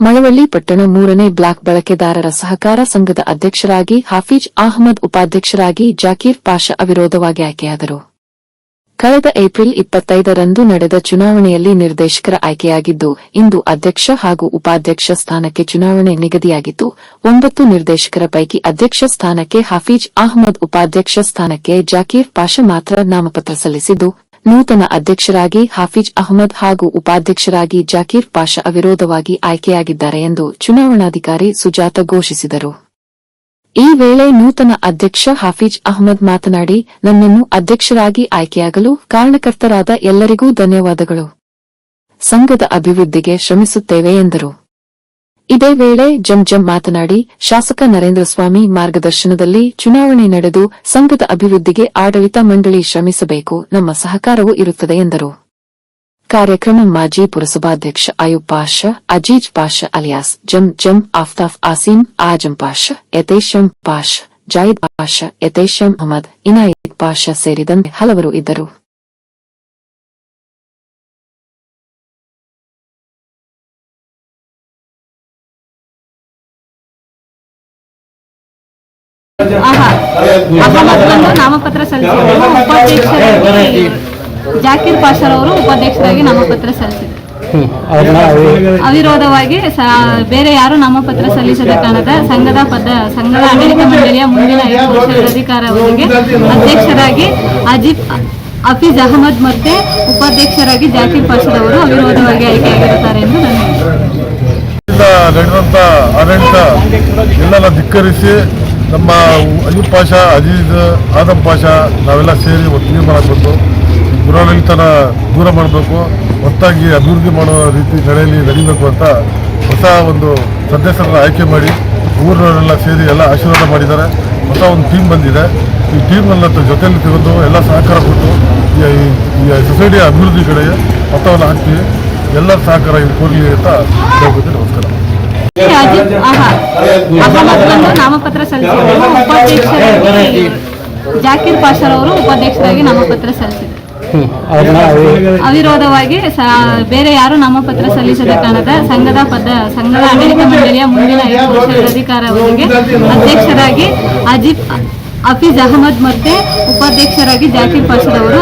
ಮಳವಳ್ಳಿ ಪಟ್ಟಣ ಮೂರನೇ ಬ್ಲಾಕ್ ಬಳಕೆದಾರರ ಸಹಕಾರ ಸಂಘದ ಅಧ್ಯಕ್ಷರಾಗಿ ಹಾಫೀಜ್ ಅಹಮದ್ ಉಪಾಧ್ಯಕ್ಷರಾಗಿ ಜಾಕೀರ್ ಪಾಷಾ ಅವಿರೋಧವಾಗಿ ಆಯ್ಕೆಯಾದರು. ಕಳೆದ ಏಪ್ರಿಲ್ ಇಪ್ಪತ್ತೈದರಂದು ನಡೆದ ಚುನಾವಣೆಯಲ್ಲಿ ನಿರ್ದೇಶಕರ ಆಯ್ಕೆಯಾಗಿದ್ದು, ಇಂದು ಅಧ್ಯಕ್ಷ ಹಾಗೂ ಉಪಾಧ್ಯಕ್ಷ ಸ್ಥಾನಕ್ಕೆ ಚುನಾವಣೆ ನಿಗದಿಯಾಗಿದ್ದು, ಒಂಬತ್ತು ನಿರ್ದೇಶಕರ ಪೈಕಿ ಅಧ್ಯಕ್ಷ ಸ್ಥಾನಕ್ಕೆ ಹಾಫೀಜ್ ಅಹಮದ್ ಉಪಾಧ್ಯಕ್ಷ ಸ್ಥಾನಕ್ಕೆ ಜಾಕೀರ್ ಪಾಷಾ ಮಾತ್ರ ನಾಮಪತ್ರ ಸಲ್ಲಿಸಿದ್ದು ನೂತನ ಅಧ್ಯಕ್ಷರಾಗಿ ಹಾಫೀಜ್ ಅಹಮದ್ ಹಾಗೂ ಉಪಾಧ್ಯಕ್ಷರಾಗಿ ಜಾಕೀರ್ ಪಾಷಾ ಅವಿರೋಧವಾಗಿ ಆಯ್ಕೆಯಾಗಿದ್ದಾರೆ ಎಂದು ಚುನಾವಣಾಧಿಕಾರಿ ಸುಜಾತ ಘೋಷಿಸಿದರು. ಈ ವೇಳೆ ನೂತನ ಅಧ್ಯಕ್ಷ ಹಾಫೀಜ್ ಅಹಮದ್ ಮಾತನಾಡಿ, ನನ್ನನ್ನು ಅಧ್ಯಕ್ಷರಾಗಿ ಆಯ್ಕೆಯಾಗಲು ಕಾರಣಕರ್ತರಾದ ಎಲ್ಲರಿಗೂ ಧನ್ಯವಾದಗಳು. ಸಂಘದ ಅಭಿವೃದ್ಧಿಗೆ ಶ್ರಮಿಸುತ್ತೇವೆ ಎಂದರು. ಇದೇ ವೇಳೆ ಜಂಜಂ ಮಾತನಾಡಿ ಶಾಸಕ ನರೇಂದ್ರ ಸ್ವಾಮಿ ಮಾರ್ಗದರ್ಶನದಲ್ಲಿ ಚುನಾವಣೆ ನಡೆದು ಸಂಘದ ಅಭಿವೃದ್ಧಿಗೆ ಆಡಳಿತ ಮಂಡಳಿ ಶ್ರಮಿಸಬೇಕು, ನಮ್ಮ ಸಹಕಾರವೂ ಇರುತ್ತದೆ ಎಂದರು. ಕಾರ್ಯಕ್ರಮ ಮಾಜಿ ಪುರಸಭಾಧ್ಯಕ್ಷ ಅಯೂಬ್ ಪಾಷ, ಅಜೀಜ್ ಪಾಷ ಅಲಿಯಾಸ್, ಜಂ ಜಂ ಆಫ್ತಾಫ್ ಆಸೀಂ, ಆಜಂ ಪಾಷ, ಯತೇಶಂ ಪಾಷ, ಜಾಯಿದ್ ಪಾಷ, ಯತೇಶಂ ಅಹಮದ್, ಇನಾಯತ್ ಪಾಷ ಸೇರಿದಂತೆ ಹಲವರು ಇದ್ದರು. ಅಹಮದ್ ಬಂದು ನಾಮಪತ್ರ ಸಲ್ಲಿಸಿದ್ರು. ಉಪಾಧ್ಯಕ್ಷರಾಗಿ ಜಾಕೀರ್ ಅವರು ಉಪಾಧ್ಯಕ್ಷರಾಗಿ ನಾಮಪತ್ರ ಸಲ್ಲಿಸಿದರು. ಅವಿರೋಧವಾಗಿ ಬೇರೆ ಯಾರು ನಾಮಪತ್ರ ಸಲ್ಲಿಸದ ಕಾರಣದ ಸಂಘದ ಪದ ಸಂಘದ ಆಡಳಿತ ಮಂಡಳಿಯ ಮುಂದಿನ ಐದು ವರ್ಷಗಳ ಅಧಿಕಾರಾವಧಿಗೆ ಅಧ್ಯಕ್ಷರಾಗಿ ಅಜಿಬ್ ಹಫೀಜ್ ಅಹಮದ್ ಮತ್ತೆ ಉಪಾಧ್ಯಕ್ಷರಾಗಿ ಜಾಕಿರ್ ಜಾಕೀರ್ ಅವರು ಅವಿರೋಧವಾಗಿ ಆಯ್ಕೆಯಾಗಿರುತ್ತಾರೆ ಎಂದು ನನ್ನ ನಡೆದಂತ ಆಡಳಿತ ಎಲ್ಲರ ಧಿಕ್ಕರಿಸಿ ನಮ್ಮ ಅಲಿ ಪಾಷಾ, ಅಜೀಜ್ ಆದಮ್ ಪಾಷಾ ನಾವೆಲ್ಲ ಸೇರಿ ಒಟ್ಟಿಗೆ ಮಾಡಬೇಕು ದುರಾಡಳಿತನ ದೂರ ಮಾಡಬೇಕು ಒತ್ತಾಗಿ ಅಭಿವೃದ್ಧಿ ಮಾಡುವ ರೀತಿ ನಡೆಯಲಿ, ನಡೀಬೇಕು ಅಂತ ಹೊಸ ಒಂದು ಸದಸ್ಯರನ್ನ ಆಯ್ಕೆ ಮಾಡಿ ಊರಿನವರೆಲ್ಲ ಸೇರಿ ಎಲ್ಲ ಆಶೀರ್ವಾದ ಮಾಡಿದ್ದಾರೆ. ಹೊಸ ಒಂದು ಟೀಮ್ ಬಂದಿದೆ. ಈ ಟೀಮ್ನೆಲ್ಲ ಜೊತೆಯಲ್ಲಿ ತೆಗೆದು ಎಲ್ಲ ಸಹಕಾರ ಕೊಟ್ಟು ಈ ಈ ಸೊಸೈಟಿಯ ಅಭಿವೃದ್ಧಿ ಕಡೆಗೆ ಮತವನ್ನು ಹಾಕ್ತೀವಿ. ಎಲ್ಲರ ಸಹಕಾರ ಇದು ಕೊಡಲಿ ಅಂತ ಹೇಳ್ಕೊತೀನಿ ನಮಸ್ಕಾರ. ಅಜಿತ್ ಆಹಾ. ಅಹಮದ್ ಬಂದು ನಾಮಪತ್ರ ಸಲ್ಲಿಸಿದ್ರು ಉಪಾಧ್ಯಕ್ಷರಾಗಿ ಜಾಕಿರ್ ಪಾಷರವರು ಉಪಾಧ್ಯಕ್ಷರಾಗಿ ನಾಮಪತ್ರ ಸಲ್ಲಿಸಿದರು ಅವಿರೋಧವಾಗಿ ಬೇರೆ ಯಾರು ನಾಮಪತ್ರ ಸಲ್ಲಿಸದ ಕಾರಣದ ಸಂಘದ ಪದ ಸಂಘದ ಆಡಳಿತ ಮಂಡಳಿಯ ಮುಂದಿನ ಐದು ವರ್ಷಗಳ ಅಧಿಕಾರವರಿಗೆ ಅಧ್ಯಕ್ಷರಾಗಿ ಅಜಿಬ್ ಹಫೀಜ್ ಅಹಮದ್ ಮತ್ತೆ ಉಪಾಧ್ಯಕ್ಷರಾಗಿ ಜಾಕೀರ್ ಪಾಷರವರು